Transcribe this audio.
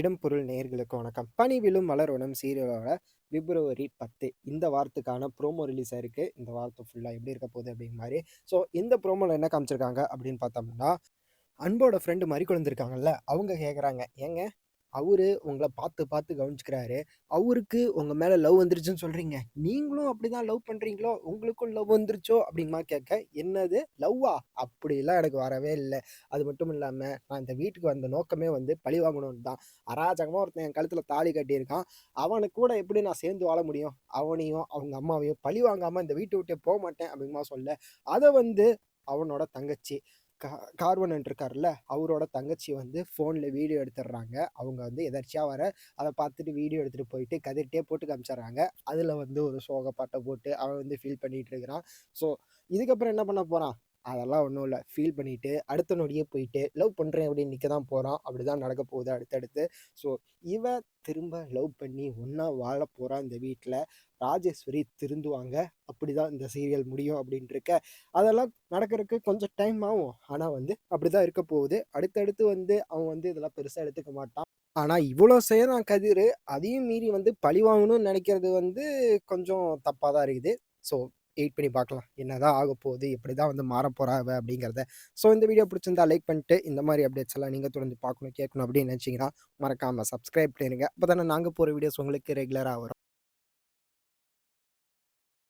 இடம் பொருள் நேர்களுக்கு வணக்கம். பனி விழும் மலரோணம் சீரியலோட பிப்ரவரி பத்து. இந்த வாரத்துக்கான ப்ரோமோ ரிலீஸ் ஆயிருக்கு இந்த வாரத்தை ஃபுல்லாக எப்படி இருக்க போகுது அப்படிங்கிற மாதிரி. ஸோ இந்த ப்ரோமோவில் என்ன காமிச்சிருக்காங்க அப்படின்னு பார்த்தோம்னா அன்போட ஃப்ரெண்டு மாதிரி குழந்திருக்காங்கல்ல அவங்க கேட்குறாங்க ஏங்க? அவரு உங்களை பார்த்து பார்த்து கவனிச்சுக்கிறாரு. அவருக்கு உங்கள் மேலே லவ் வந்துருச்சுன்னு சொல்கிறீங்க நீங்களும் அப்படிதான் லவ் பண்ணுறீங்களோ உங்களுக்கும் லவ் வந்துருச்சோ? அப்படிங்கமா கேட்க என்னது? லவ்வா அப்படிலாம் எனக்கு வரவே இல்லை. அது மட்டும் இல்லாமல் நான் இந்த வீட்டுக்கு வந்த நோக்கமே வந்து பழி வாங்கணும்னு தான். அராஜகமாக ஒருத்தன் என் கழுத்தில் தாலி கட்டியிருக்கான். அவனுக்கு கூட எப்படி நான் சேர்ந்து வாழ முடியும்? அவனையும் அவங்க அம்மாவையும் பழி வாங்காமல் இந்த வீட்டை விட்டே போக மாட்டேன் அப்படிங்கமா சொல்ல அதை வந்து அவனோட தங்கச்சி கா கார்வனன் இருக்கார்ல அவரோட தங்கச்சி வந்து ஃபோனில் வீடியோ எடுத்துடுறாங்க. அவங்க வந்து எதர்ச்சியாக வர அதை பார்த்துட்டு வீடியோ எடுத்துகிட்டு போயிட்டு கதிர்ட்டே போட்டு காமிச்சிடுறாங்க. அதில் வந்து ஒரு சோக பாட்டை போட்டு அவன் வந்து ஃபீல் பண்ணிகிட்டு இருக்கிறான். ஸோ இதுக்கப்புறம் என்ன பண்ண போகிறான் அதெல்லாம் ஒன்றும் இல்லை. ஃபீல் பண்ணிவிட்டு அடுத்த நொடியே போயிட்டு லவ் பண்ணுறேன் அப்படின்னு நிற்க தான் போகிறான் அப்படி தான் நடக்க போகுது அடுத்தடுத்து. ஸோ இவ திரும்ப லவ் பண்ணி ஒன்றா வாழ போகிறான் இந்த வீட்டில் ராஜேஸ்வரி திருந்துவாங்க. அப்படி தான் இந்த சீரியல் முடியும் அப்படின்ட்டு இருக்க அதெல்லாம் நடக்கிறதுக்கு கொஞ்சம் டைம் ஆகும். ஆனால் வந்து அப்படி தான் இருக்க போகுது. அடுத்தடுத்து வந்து அவன் வந்து இதெல்லாம் பெருசாக எடுத்துக்க மாட்டான். ஆனால் இவ்வளோ செய்கிறான் கதிர். அதையும் மீறி வந்து பழி வாங்கணும்னு நினைக்கிறது வந்து கொஞ்சம் தப்பாக தான் இருக்குது. ஸோ வெயிட் பண்ணி பார்க்கலாம். என்ன தான் ஆக போகுது? எப்படி தான் வந்து மாற போறா அவ அப்படிங்கிறத. ஸோ இந்த வீடியோ பிடிச்சிருந்தா லைக் பண்ணிட்டு இந்த மாதிரி அப்டேட்ஸ் எல்லாம் நீங்கள் தொடர்ந்து பார்க்கணும் கேட்கணும் அப்படின்னு நினச்சிங்கன்னா மறக்காமல் சப்ஸ்கிரைப் பண்ணிடுங்க அப்போ தானே நாங்கள் போகிற வீடியோஸ் உங்களுக்கு ரெகுலராக வரும்.